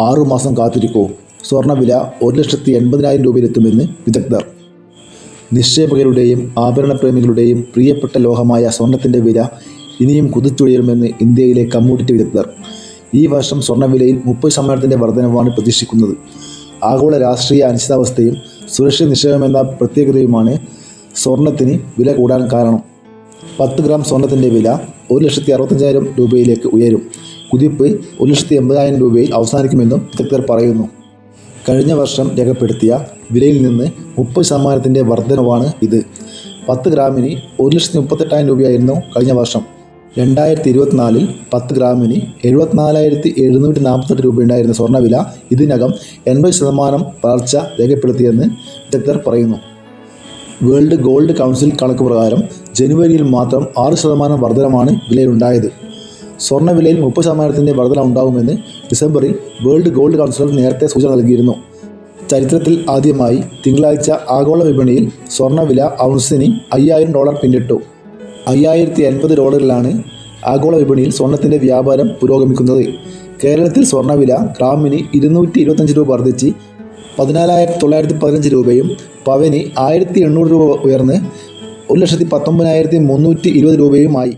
ആറുമാസം കാത്തിരിക്കൂ. സ്വർണവില ഒരു ലക്ഷത്തി എൺപതിനായിരം രൂപയിലെത്തുമെന്ന് വിദഗ്ധർ. നിക്ഷേപകരുടെയും ആഭരണപ്രേമികളുടെയും പ്രിയപ്പെട്ട ലോഹമായ സ്വർണത്തിന്റെ വില ഇനിയും കുതിച്ചുയരുമെന്ന് ഇന്ത്യയിലെ കമ്മ്യൂണിറ്റി വിദഗ്ധർ. ഈ വർഷം സ്വർണവിലയിൽ മുപ്പത് ശതമാനത്തിന്റെ വർധനവാണ് പ്രതീക്ഷിക്കുന്നത്. ആഗോള രാഷ്ട്രീയ അനിശ്ചിതാവസ്ഥയും സുരക്ഷിത നിക്ഷേപമെന്ന പ്രത്യേകതയുമാണ് സ്വർണത്തിന് വില കൂടാൻ കാരണം. പത്ത് ഗ്രാം സ്വർണത്തിന്റെ വില ഒരു ലക്ഷത്തി അറുപത്തഞ്ചായിരം രൂപയിലേക്ക് ഉയരും. കുതിപ്പ് ഒരു ലക്ഷത്തി എൺപതിനായിരം രൂപയിൽ അവസാനിക്കുമെന്നും വിദഗ്ധർ പറയുന്നു. കഴിഞ്ഞ വർഷം രേഖപ്പെടുത്തിയ വിലയിൽ നിന്ന് മുപ്പത് ശതമാനത്തിന്റെ വർധനവാണ് ഇത്. പത്ത് ഗ്രാമിന് ഒരു ലക്ഷത്തി മുപ്പത്തെട്ടായിരം രൂപയായിരുന്നു കഴിഞ്ഞ വർഷം. രണ്ടായിരത്തി ഇരുപത്തിനാലിൽ പത്ത് ഗ്രാമിന് എഴുപത്തിനാലായിരത്തി എഴുന്നൂറ്റി നാൽപ്പത്തെട്ട് രൂപയുണ്ടായിരുന്ന സ്വർണവില ഇതിനകം എൺപത് ശതമാനം വളർച്ച രേഖപ്പെടുത്തിയെന്ന് വിദഗ്ധർ പറയുന്നു. വേൾഡ് ഗോൾഡ് കൗൺസിൽ കണക്ക് പ്രകാരം ജനുവരിയിൽ മാത്രം ആറ് ശതമാനം വർധനമാണ് വിലയിലുണ്ടായത്. സ്വർണവിലയിൽ മുപ്പത് ശതമാനത്തിന്റെ വർധന ഉണ്ടാകുമെന്ന് ഡിസംബറിൽ വേൾഡ് ഗോൾഡ് കൗൺസിലർ നേരത്തെ സൂചന നൽകിയിരുന്നു. ചരിത്രത്തിൽ ആദ്യമായി തിങ്കളാഴ്ച ആഗോള വിപണിയിൽ സ്വർണവില ഔൺസിന് അയ്യായിരം ഡോളർ പിന്നിട്ടു. അയ്യായിരത്തി അൻപത് ഡോളറിലാണ് ആഗോള വിപണിയിൽ സ്വർണത്തിന്റെ വ്യാപാരം പുരോഗമിക്കുന്നത്. കേരളത്തിൽ സ്വർണവില ഗ്രാമിന് ഇരുന്നൂറ്റി ഇരുപത്തഞ്ച് രൂപ വർദ്ധിച്ച് പതിനാലായിരത്തി തൊള്ളായിരത്തി പതിനഞ്ച് രൂപയും പവന് ആയിരത്തി എണ്ണൂറ് രൂപ ഉയർന്ന് ഒരു ലക്ഷത്തി പത്തൊമ്പതിനായിരത്തി മുന്നൂറ്റി ഇരുപത് രൂപയുമായി.